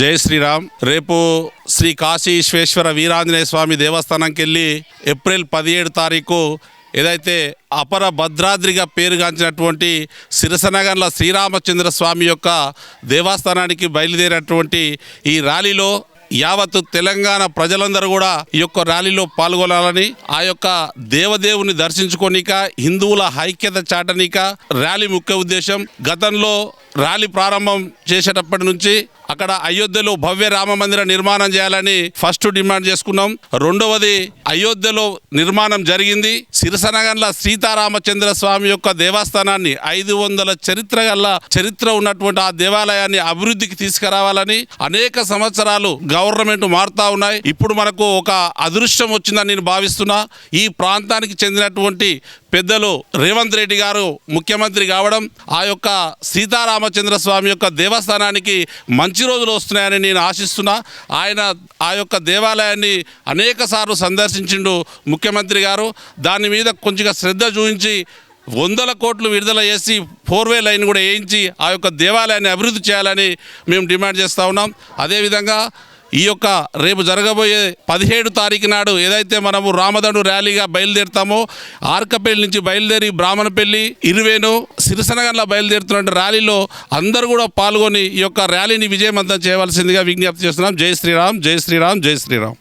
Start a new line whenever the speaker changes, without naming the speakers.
జై శ్రీరామ్. రేపు శ్రీ కాశీ విశ్వేశ్వర వీరాంజనేయ స్వామి దేవస్థానంకి వెళ్ళి ఏప్రిల్ పదిహేడు తారీఖు ఏదైతే అపర భద్రాద్రిగా పేరుగాంచినటువంటి సిరసనగర్ల శ్రీరామచంద్ర స్వామి యొక్క దేవస్థానానికి బయలుదేరినటువంటి ఈ ర్యాలీలో యావత్ తెలంగాణ ప్రజలందరూ కూడా ఈ యొక్క ర్యాలీలో పాల్గొనాలని ఆ యొక్క దేవదేవుని దర్శించుకోనిక హిందువుల ఐక్యత చాటనిక ర్యాలీ ముఖ్య ఉద్దేశం. గతంలో ర్యాలీ ప్రారంభం చేసేటప్పటి నుంచి అక్కడ అయోధ్యలో భవ్య రామ మందిర నిర్మాణం చేయాలని ఫస్ట్ డిమాండ్ చేసుకున్నాం. రెండవది అయోధ్యలో నిర్మాణం జరిగింది. సిరసనగర్ల సీతారామచంద్ర స్వామి యొక్క దేవస్థానాన్ని ఐదు వందల చరిత్ర గల చరిత్ర ఉన్నటువంటి ఆ దేవాలయాన్ని అభివృద్ధికి తీసుకురావాలని అనేక సంవత్సరాలు గవర్నమెంట్ మారుతా ఉన్నాయి. ఇప్పుడు మనకు ఒక అదృష్టం వచ్చిందని నేను భావిస్తున్నా. ఈ ప్రాంతానికి చెందినటువంటి పెద్దలు రేవంత్ రెడ్డి గారు ముఖ్యమంత్రి కావడం ఆ యొక్క సీతారామచంద్ర స్వామి యొక్క దేవస్థానానికి మంచి రోజులు వస్తున్నాయని నేను ఆశిస్తున్నా. ఆయన ఆ యొక్క దేవాలయాన్ని అనేక సార్లు సందర్శించిండు ముఖ్యమంత్రి గారు. దాని మీద కొంచెం శ్రద్ధ చూపించి వందల కోట్లు విడుదల చేసి ఫోర్ వే లైన్ కూడా వేయించి ఆ యొక్క దేవాలయాన్ని అభివృద్ధి చేయాలని మేము డిమాండ్ చేస్తూ ఉన్నాం. అదేవిధంగా ఈ యొక్క రేపు జరగబోయే పదిహేడు తారీఖు నాడు ఏదైతే మనము రామదండు ర్యాలీగా బయలుదేరుతామో ఆర్కపల్లి నుంచి బయలుదేరి బ్రాహ్మణపల్లి ఇరువేను సిరిసనగర్లో బయలుదేరుతున్న ర్యాలీలో అందరూ కూడా పాల్గొని ఈ యొక్క ర్యాలీని విజయవంతం చేయవలసిందిగా విజ్ఞప్తి చేస్తున్నాం. జై శ్రీరామ్ జై శ్రీరామ్ జై శ్రీరామ్.